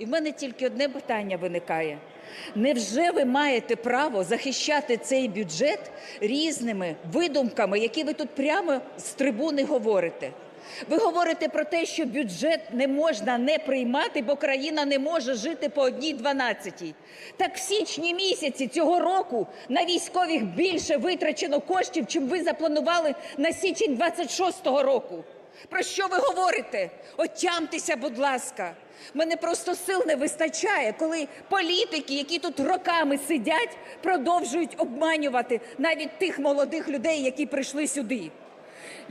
І в мене тільки одне питання виникає. Невже ви маєте право захищати цей бюджет різними видумками, які ви тут прямо з трибуни говорите? Ви говорите про те, що бюджет не можна не приймати, бо країна не може жити по одній дванадцятій. Так в січні місяці цього року на військових більше витрачено коштів, чим ви запланували на січень 26-го року. Про що ви говорите? Отямтеся, будь ласка. Мене просто сил не вистачає, коли політики, які тут роками сидять, продовжують обманювати навіть тих молодих людей, які прийшли сюди.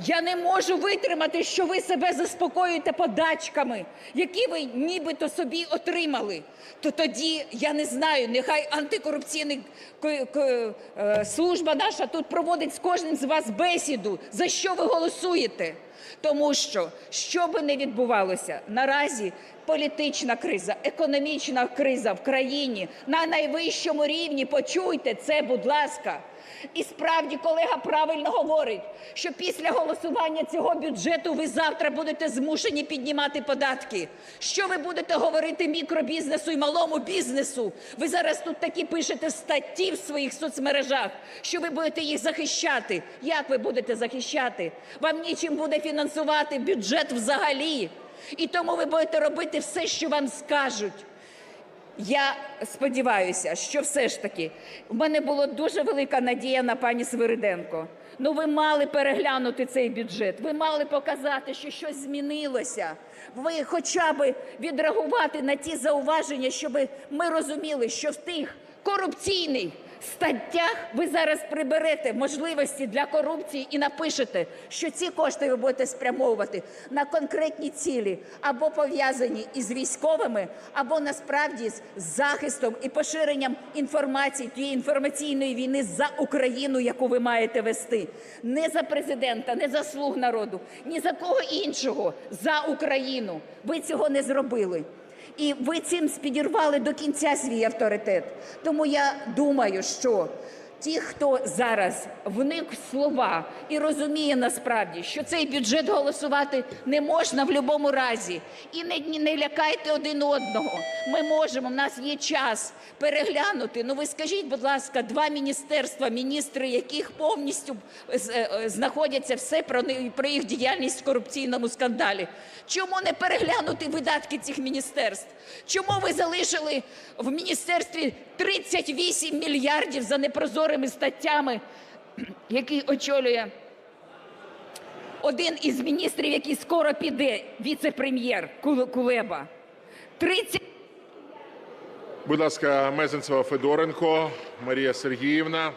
Я не можу витримати, що ви себе заспокоюєте подачками, які ви нібито собі отримали. То тоді я не знаю, нехай антикорупційна ко- ко- е, служба наша тут проводить з кожним з вас бесіду. За що ви голосуєте? Тому що, що би не відбувалося, наразі політична криза, економічна криза в країні на найвищому рівні. Почуйте це, будь ласка. І справді колега правильно говорить, що після голосування цього бюджету ви завтра будете змушені піднімати податки. Що ви будете говорити мікробізнесу і малому бізнесу? Ви зараз тут такі пишете статті в своїх соцмережах, що ви будете їх захищати. Як ви будете захищати? Вам нічим буде фінансувати бюджет взагалі. І тому ви будете робити все, що вам скажуть. Я сподіваюся, що все ж таки в мене була дуже велика надія на пані Свириденко. Ну, ви мали переглянути цей бюджет. Ви мали показати, що щось змінилося. Ви хоча б відреагувати на ті зауваження, щоб ми розуміли, що в тих корупційних статтях ви зараз приберете можливості для корупції і напишете, що ці кошти ви будете спрямовувати на конкретні цілі або пов'язані із військовими, або насправді з захистом і поширенням інформації тієї інформаційної війни за Україну, яку ви маєте вести, не за президента, не за слуг народу, ні за кого іншого, за Україну. Ви цього не зробили. І ви цим спідірвали до кінця свій авторитет. Тому я думаю, що ті, хто зараз вник в слова і розуміє насправді, що цей бюджет голосувати не можна в будь-якому разі, і не, не лякайте один одного. Ми можемо, в нас є час переглянути. Ну ви скажіть, будь ласка, два міністерства, міністри яких повністю е, е, знаходяться все про, про їх діяльність в корупційному скандалі. Чому не переглянути видатки цих міністерств? Чому ви залишили в міністерстві 38 мільярдів за непрозорими статтями, який очолює один із міністрів, який скоро піде, віце-прем'єр Кулеба? 30 Будь ласка, Мезенцева Федоренко, Марія Сергіївна.